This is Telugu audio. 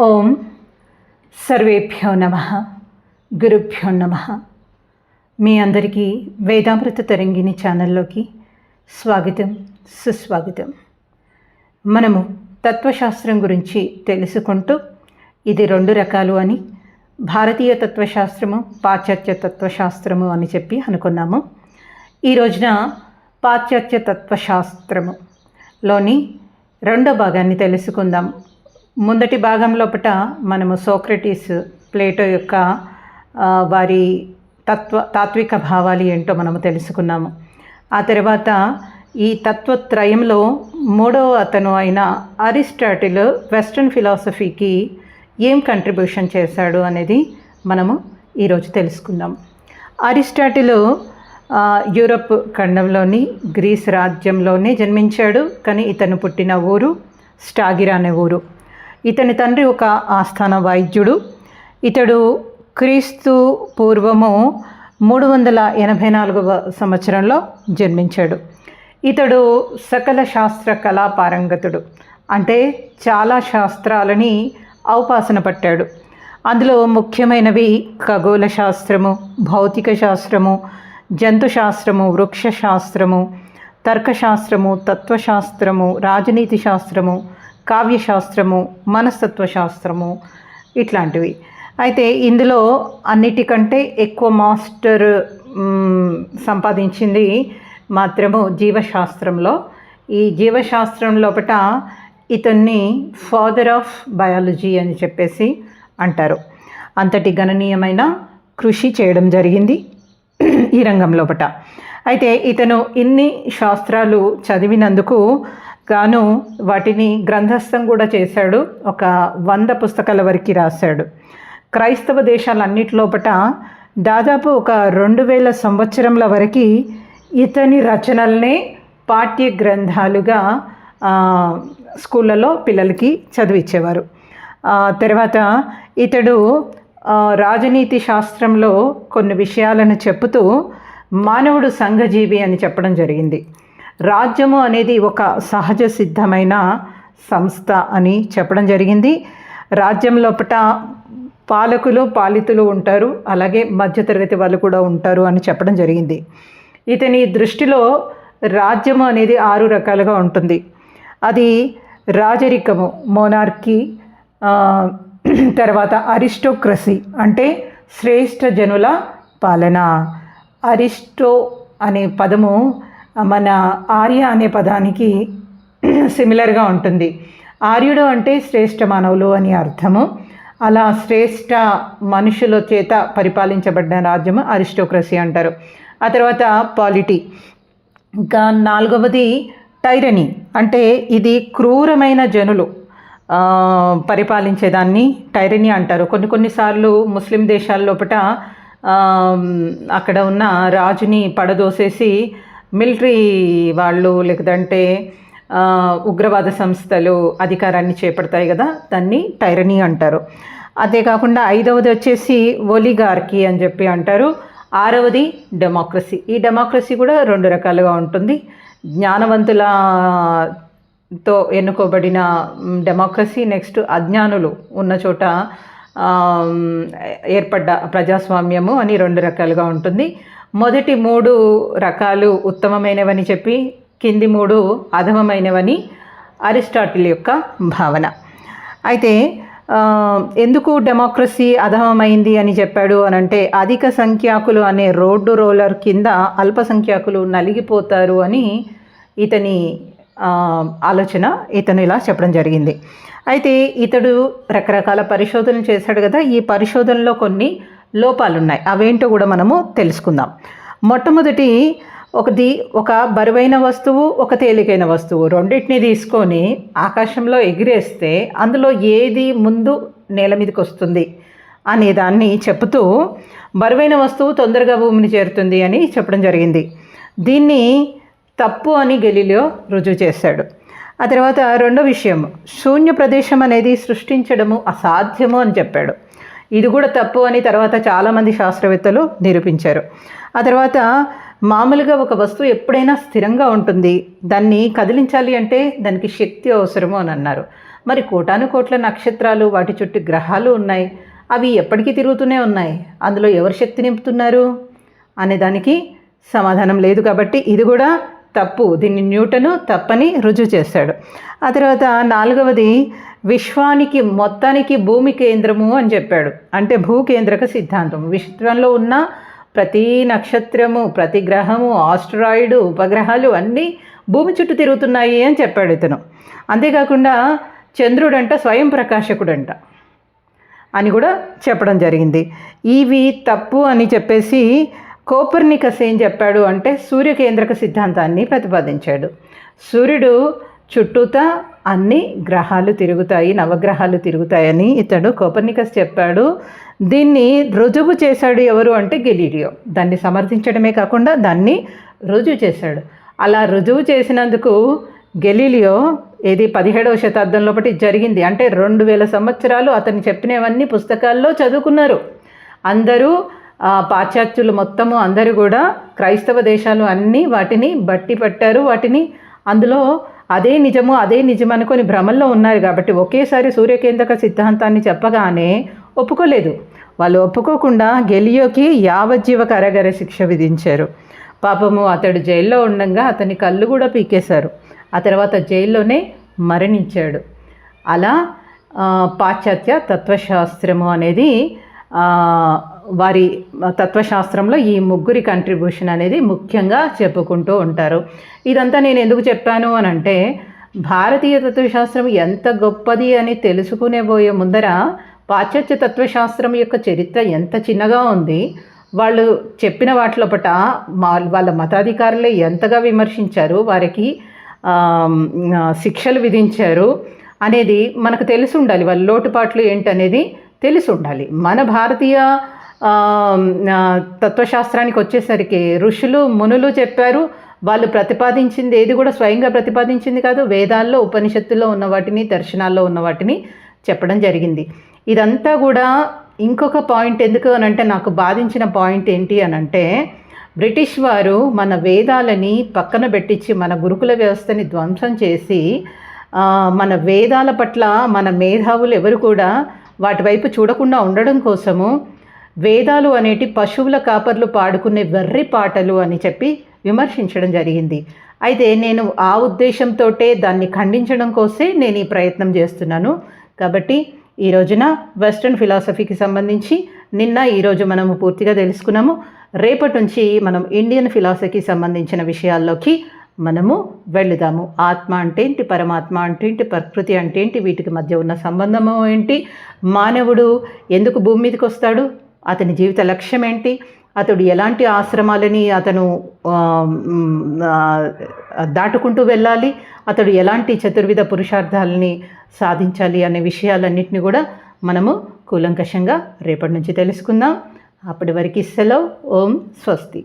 ఓం సర్వేభ్యో నమ గురుభ్యో నమ. మీ అందరికీ వేదామృత తరంగిణి ఛానల్లోకి స్వాగతం సుస్వాగతం. మనము తత్వశాస్త్రం గురించి తెలుసుకుంటూ ఇది రెండు రకాలు అని భారతీయ తత్వశాస్త్రము పాశ్చాత్య తత్వశాస్త్రము అని చెప్పి అనుకున్నాము. ఈ రోజున పాశ్చాత్య తత్వశాస్త్రములోని రెండో భాగాన్ని తెలుసుకుందాం. ముందటి భాగం లోపల మనము సోక్రటీస్ ప్లేటో యొక్క వారి తత్వ తాత్విక భావాలు ఏంటో మనము తెలుసుకున్నాము. ఆ తర్వాత ఈ తత్వత్రయంలో మూడవ అతను అయిన అరిస్టాటిల్ వెస్ట్రన్ ఫిలాసఫీకి ఏం కంట్రిబ్యూషన్ చేశాడు అనేది మనము ఈరోజు తెలుసుకుందాం. అరిస్టాటిల్ యూరప్ ఖండంలోని గ్రీస్ రాజ్యంలోనే జన్మించాడు కానీ ఇతను పుట్టిన ఊరు స్టాగిరా అనే ఊరు. ఇతని తండ్రి ఒక ఆస్థాన వైద్యుడు. ఇతడు క్రీస్తు పూర్వము మూడు వందల ఎనభై నాలుగవ సంవత్సరంలో జన్మించాడు. ఇతడు సకల శాస్త్ర కళా పారంగతుడు. అంటే చాలా శాస్త్రాలని ఔపాసన పట్టాడు. అందులో ముఖ్యమైనవి ఖగోళ శాస్త్రము భౌతిక శాస్త్రము జంతు శాస్త్రము వృక్ష శాస్త్రము తర్కశాస్త్రము తత్వశాస్త్రము రాజనీతి శాస్త్రము కావ్యశాస్త్రము మనస్తత్వ శాస్త్రము ఇట్లాంటివి. అయితే ఇందులో అన్నిటికంటే ఎక్కువ మాస్టర్ సంపాదించింది మాత్రము జీవశాస్త్రంలో. ఈ జీవశాస్త్రం లోపట ఇతన్ని ఫాదర్ ఆఫ్ బయాలజీ అని చెప్పేసి అంటారు. అంతటి గణనీయమైన కృషి చేయడం జరిగింది ఈ రంగం లోపట. అయితే ఇతను ఇన్ని శాస్త్రాలు చదివినందుకు గాను వాటిని గ్రంథస్థం కూడా చేశాడు. ఒక వంద పుస్తకాల వరకు రాశాడు. క్రైస్తవ దేశాలన్నిటిలోపట దాదాపు ఒక రెండు వేల సంవత్సరంల వరకు ఇతని రచనల్నే పాఠ్య గ్రంథాలుగా స్కూళ్ళలో పిల్లలకి చదివించేవారు తర్వాత ఇతడు రాజనీతి శాస్త్రంలో కొన్ని విషయాలను చెప్తూ మానవుడు సంఘజీవి అని చెప్పడం జరిగింది. రాజ్యము అనేది ఒక సహజ సిద్ధమైన సంస్థ అని చెప్పడం జరిగింది. రాజ్యం లోపట పాలకులు పాలితులు ఉంటారు. అలాగే మధ్యతరగతి వాళ్ళు కూడా ఉంటారు అని చెప్పడం జరిగింది. ఇతని దృష్టిలో రాజ్యము అనేది ఆరు రకాలుగా ఉంటుంది. అది రాజరికము మోనార్కీ తర్వాత అరిస్టోక్రసీ అంటే శ్రేష్ఠ జనుల పాలన. అరిస్టో అనే పదము మన ఆర్య అనే పదానికి సిమిలర్గా ఉంటుంది. ఆర్యుడు అంటే శ్రేష్ఠ మానవులు అని అర్థము. అలా శ్రేష్ఠ మనుషుల చేత పరిపాలించబడిన రాజ్యము అరిస్టోక్రసీ అంటారు. ఆ తర్వాత పాలిటీ. ఇంకా నాలుగవది టైరనీ అంటే ఇది క్రూరమైన జనులు. పరిపాలించేదాన్ని టైరనీ అంటారు. కొన్ని కొన్నిసార్లు ముస్లిం దేశాల లోపల అక్కడ ఉన్న రాజుని పడదోసేసి మిలిటరీ వాళ్ళు లేదంటే ఉగ్రవాద సంస్థలు అధికారాన్ని చేపడతాయి కదా దాన్ని టైరనీ అంటారు. అదే కాకుండా ఐదవది వచ్చేసి ఒలిగార్కీ అని చెప్పి అంటారు. ఆరవది డెమోక్రసీ. ఈ డెమోక్రసీ కూడా రెండు రకాలుగా ఉంటుంది. జ్ఞానవంతులతో ఎన్నుకోబడిన డెమోక్రసీ నెక్స్ట్ అజ్ఞానులు ఉన్న చోట ఏర్పడ్డ ప్రజాస్వామ్యము అని రెండు రకాలుగా ఉంటుంది. మొదటి మూడు రకాలు ఉత్తమమైనవని చెప్పి కింది మూడు అధమమైనవని అరిస్టాటిల్ యొక్క భావన. అయితే ఎందుకు డెమోక్రసీ అధమమైంది అని చెప్పాడు అని అంటే అధిక సంఖ్యాకులు అనే రోడ్డు రోలర్ కింద అల్పసంఖ్యాకులు నలిగిపోతారు అని ఇతని ఆలోచన ఇతను ఇలా చెప్పడం జరిగింది. అయితే ఇతడు రకరకాల పరిశోధనలు చేశాడు కదా ఈ పరిశోధనలో కొన్ని లోపాలు ఉన్నాయి అవేంటో కూడా మనము తెలుసుకుందాం. మొట్టమొదటి ఒకటి ఒక బరువైన వస్తువు ఒక తేలికైన వస్తువు. రెండింటిని తీసుకొని ఆకాశంలో ఎగిరేస్తే అందులో ఏది ముందు నేల మీదకి వస్తుంది అనే దాన్ని చెబుతూ బరువైన వస్తువు తొందరగా భూమిని చేరుతుంది అని చెప్పడం జరిగింది. దీన్ని తప్పు అని గెలిలో రుజువు చేశాడు. ఆ తర్వాత రెండో విషయం శూన్య ప్రదేశం అనేది సృష్టించడము అసాధ్యము అని చెప్పాడు. ఇది కూడా తప్పు అని తర్వాత చాలామంది శాస్త్రవేత్తలు నిరూపించారు. ఆ తర్వాత మామూలుగా ఒక వస్తువు ఎప్పుడైనా స్థిరంగా ఉంటుంది. దాన్ని కదిలించాలి అంటే దానికి శక్తి అవసరము అని అన్నారు. మరి కోటాను కోట్ల నక్షత్రాలు వాటి చుట్టూ గ్రహాలు ఉన్నాయి. అవి ఎప్పటికీ తిరుగుతూనే ఉన్నాయి. అందులో ఎవరు శక్తి నింపుతున్నారు? అనే దానికి సమాధానం లేదు కాబట్టి ఇది కూడా తప్పు. దీన్ని న్యూటను తప్పని రుజువు చేశాడు. ఆ తర్వాత నాలుగవది విశ్వానికి మొత్తానికి భూమి కేంద్రము అని చెప్పాడు. అంటే భూకేంద్రక సిద్ధాంతం విశ్వంలో ఉన్న ప్రతి నక్షత్రము ప్రతి గ్రహము ఆస్ట్రాయిడ్ ఉపగ్రహాలు అన్నీ భూమి చుట్టూ తిరుగుతున్నాయి అని చెప్పాడు ఇతను. అంతేకాకుండా చంద్రుడంట స్వయం ప్రకాశకుడంట అని కూడా చెప్పడం జరిగింది. ఇవి తప్పు అని చెప్పేసి కోపర్నికస్ ఏం చెప్పాడు అంటే సూర్యకేంద్రక సిద్ధాంతాన్ని ప్రతిపాదించాడు. సూర్యుడు చుట్టూతా అన్ని గ్రహాలు తిరుగుతాయి నవగ్రహాలు తిరుగుతాయని ఇతడు కోపర్నికస్ చెప్పాడు. దీన్ని రుజువు చేశాడు ఎవరు అంటే గెలీలియో. దాన్ని సమర్థించడమే కాకుండా దాన్ని రుజువు చేశాడు. అలా రుజువు చేసినందుకు గెలీలియో ఇది పదిహేడవ శతాబ్దం లోపటి జరిగింది. అంటే రెండు వేల సంవత్సరాలు అతను చెప్పినవన్నీ పుస్తకాల్లో చదువుకున్నారు. అందరూ పాశ్చాత్యులు మొత్తము అందరూ కూడా క్రైస్తవ దేశాలు అన్నీ వాటిని బట్టి పట్టారు. వాటిని అందులో అదే నిజము అదే నిజం అనుకొని భ్రమల్లో ఉన్నారు కాబట్టి ఒకేసారి సూర్యకేంద్రక సిద్ధాంతాన్ని చెప్పగానే ఒప్పుకోలేదు. వాళ్ళు ఒప్పుకోకుండా గెలియోకి యావజ్జీవ కరగర శిక్ష విధించారు. పాపము అతడు జైల్లో ఉండగా అతని కళ్ళు కూడా పీకేశారు. ఆ తర్వాత జైల్లోనే మరణించాడు. అలా పాశ్చాత్య తత్వశాస్త్రము అనేది వారి తత్వశాస్త్రంలో ఈ ముగ్గురి కంట్రిబ్యూషన్ అనేది ముఖ్యంగా చెప్పుకుంటూ ఉంటారు. ఇదంతా నేను ఎందుకు చెప్పాను అని అంటే భారతీయ తత్వశాస్త్రం ఎంత గొప్పది అని తెలుసుకునే పోయే ముందర పాశ్చాత్య తత్వశాస్త్రం యొక్క చరిత్ర ఎంత చిన్నగా ఉంది వాళ్ళు చెప్పిన వాటిలోపట మా వాళ్ళ మతాధికారులే ఎంతగా విమర్శించారు వారికి శిక్షలు విధించారు అనేది మనకు తెలిసి ఉండాలి. వాళ్ళ లోటుపాట్లు ఏంటనేది తెలిసి ఉండాలి. మన భారతీయ తత్వశాస్త్రానికి వచ్చేసరికి ఋషులు మునులు చెప్పారు వాళ్ళు ప్రతిపాదించింది ఏది కూడా స్వయంగా ప్రతిపాదించింది కాదు వేదాల్లో ఉపనిషత్తుల్లో ఉన్న వాటిని దర్శనాల్లో ఉన్న వాటిని చెప్పడం జరిగింది. ఇదంతా కూడా ఇంకొక పాయింట్ ఎందుకు అని అంటే నాకు బాధించిన పాయింట్ ఏంటి అని అంటే బ్రిటిష్ వారు మన వేదాలని పక్కన పెట్టించి మన గురుకుల వ్యవస్థని ధ్వంసం చేసి మన వేదాల పట్ల మన మేధావులు ఎవరు కూడా వాటి వైపు చూడకుండా ఉండడం కోసము వేదాలు అనేటి పశువుల కాపర్లు పాడుకునే వెర్రి పాటలు అని చెప్పి విమర్శించడం జరిగింది. అయితే నేను ఆ ఉద్దేశంతో దాన్ని ఖండించడం కోసే నేను ఈ ప్రయత్నం చేస్తున్నాను. కాబట్టి ఈ రోజున వెస్ట్రన్ ఫిలాసఫీకి సంబంధించి నిన్న ఈరోజు మనము పూర్తిగా తెలుసుకున్నాము. రేపటి నుంచి మనం ఇండియన్ ఫిలాసఫీకి సంబంధించిన విషయాల్లోకి మనము వెళుదాము. ఆత్మ అంటే ఏంటి? పరమాత్మ అంటే ఏంటి? ప్రకృతి అంటే ఏంటి? వీటికి మధ్య ఉన్న సంబంధము ఏంటి? మానవుడు ఎందుకు భూమి మీదకి వస్తాడు? అతని జీవిత లక్ష్యం ఏంటి? అతడు ఎలాంటి ఆశ్రమాలని అతను దాటుకుంటూ వెళ్ళాలి? అతడు ఎలాంటి చతుర్విధ పురుషార్థాలని సాధించాలి అనే విషయాలన్నింటినీ కూడా మనము కూలంకషంగా రేపటి నుంచి తెలుసుకుందాం. అప్పటి వరకు సెలవు. ఓం స్వస్తి.